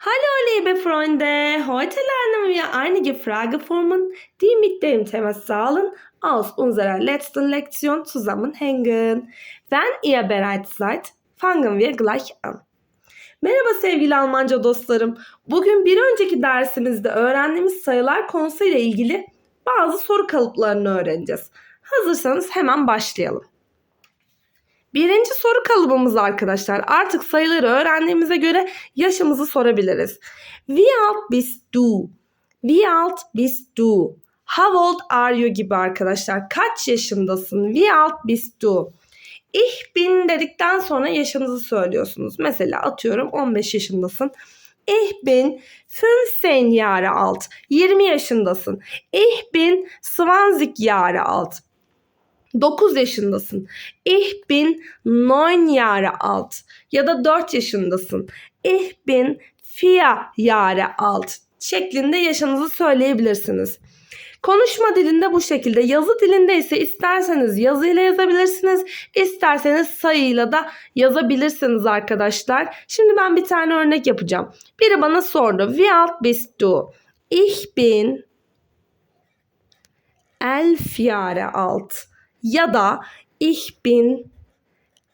Hallo liebe Freunde, heute lernen wir einige Frageformen, die mit dem Thema Zahlen aus unserer letzten Lektion zusammenhängen. Wenn ihr bereit seid, fangen wir gleich an. Merhaba sevgili Almanca dostlarım. Bugün bir önceki dersimizde öğrendiğimiz sayılar konusuyla ilgili bazı soru kalıplarını öğreneceğiz. Hazırsanız hemen başlayalım. Birinci soru kalıbımız arkadaşlar. Artık sayıları öğrendiğimize göre yaşımızı sorabiliriz. Wie alt bist du? Wie alt bist du? How old are you gibi arkadaşlar. Kaç yaşındasın? Wie alt bist du? Ich bin dedikten sonra yaşınızı söylüyorsunuz. Mesela atıyorum 15 yaşındasın. Ich bin 15 Jahre alt. 20 yaşındasın. Ich bin 20 Jahre alt. 9 yaşındasın. Ich bin 9 Jahre alt. Ya da 4 yaşındasın. Ich bin 4 Jahre alt şeklinde yaşınızı söyleyebilirsiniz. Konuşma dilinde bu şekilde. Yazı dilinde ise isterseniz yazıyla yazabilirsiniz. isterseniz sayıyla da yazabilirsiniz arkadaşlar. Şimdi ben bir tane örnek yapacağım. Biri bana sordu. Wie alt bist du? Ich bin elf Jahre alt. Ya da ich bin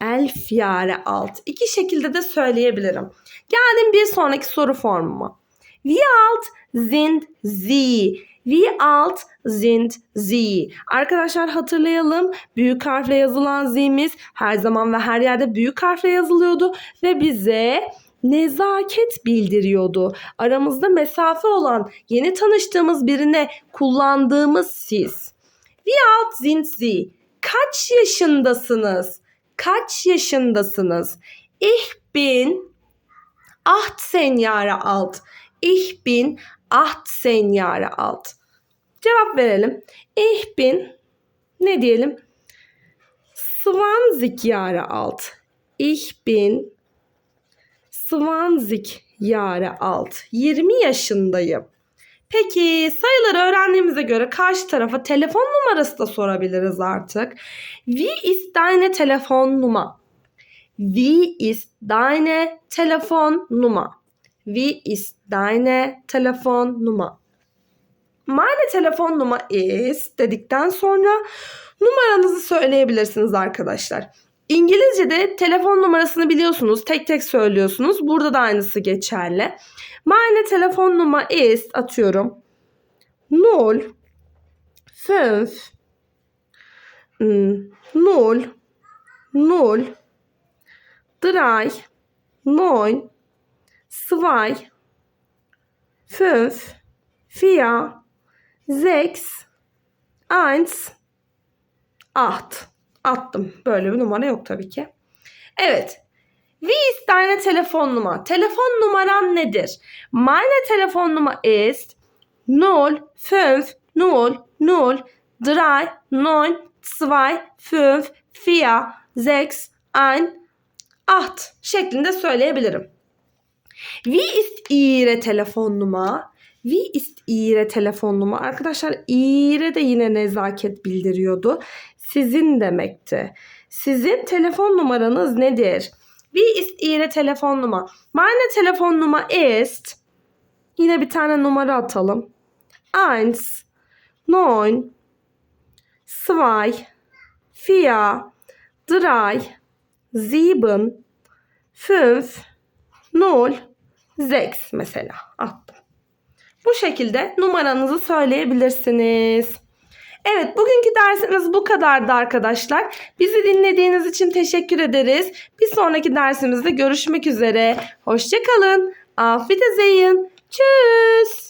elf Jahre alt. İki şekilde de söyleyebilirim. Geldim bir sonraki soru formuma. Wie alt sind Sie? Wie alt sind Sie? Arkadaşlar hatırlayalım. Büyük harfle yazılan Z'miz her zaman ve her yerde büyük harfle yazılıyordu ve bize nezaket bildiriyordu. Aramızda mesafe olan yeni tanıştığımız birine kullandığımız siz. Wie alt sind Sie? Kaç yaşındasınız? Kaç yaşındasınız? Ich bin 18 Jahre alt. Ich bin 18 Jahre alt. Cevap verelim. Ich bin ne diyelim? 20 Jahre alt. Ich bin 20 Jahre alt. 20 yaşındayım. Peki sayıları öğrendiğimize göre karşı tarafa telefon numarası da sorabiliriz artık. Wie ist deine Telefonnummer? Wie ist deine Telefonnummer? Wie ist deine Telefonnummer? Meine Telefonnummer ist dedikten sonra numaranızı söyleyebilirsiniz arkadaşlar. İngilizce'de telefon numarasını biliyorsunuz. Tek tek söylüyorsunuz. Burada da aynısı geçerli. Meine Telefonnummer ist atıyorum. 0 5 0 0 3 9 2 5 4 6 1 8 attım. Böyle bir numara yok tabii ki. Evet. Wie deine Telefonnummer? Telefon numaran nedir? Meine Telefonnummer ist 0 5 0 0 3 9 2 5 4 6 1 8 şeklinde söyleyebilirim. Wie ist Ihre Telefonnummer? Wie ist Ihre Telefonnummer? Arkadaşlar Ihre de yine nezaket bildiriyordu. Sizin demekti. Sizin telefon numaranız nedir? Wie ist Ihre Telefonnummer? Meine Telefonnummer ist yine bir tane numara atalım. 1 9 2 4 3 7 5 0 6 mesela attım. Bu şekilde numaranızı söyleyebilirsiniz. Evet bugünkü dersimiz bu kadardı arkadaşlar. Bizi dinlediğiniz için teşekkür ederiz. Bir sonraki dersimizde görüşmek üzere. Hoşçakalın. Auf Wiedersehen. Tschüss.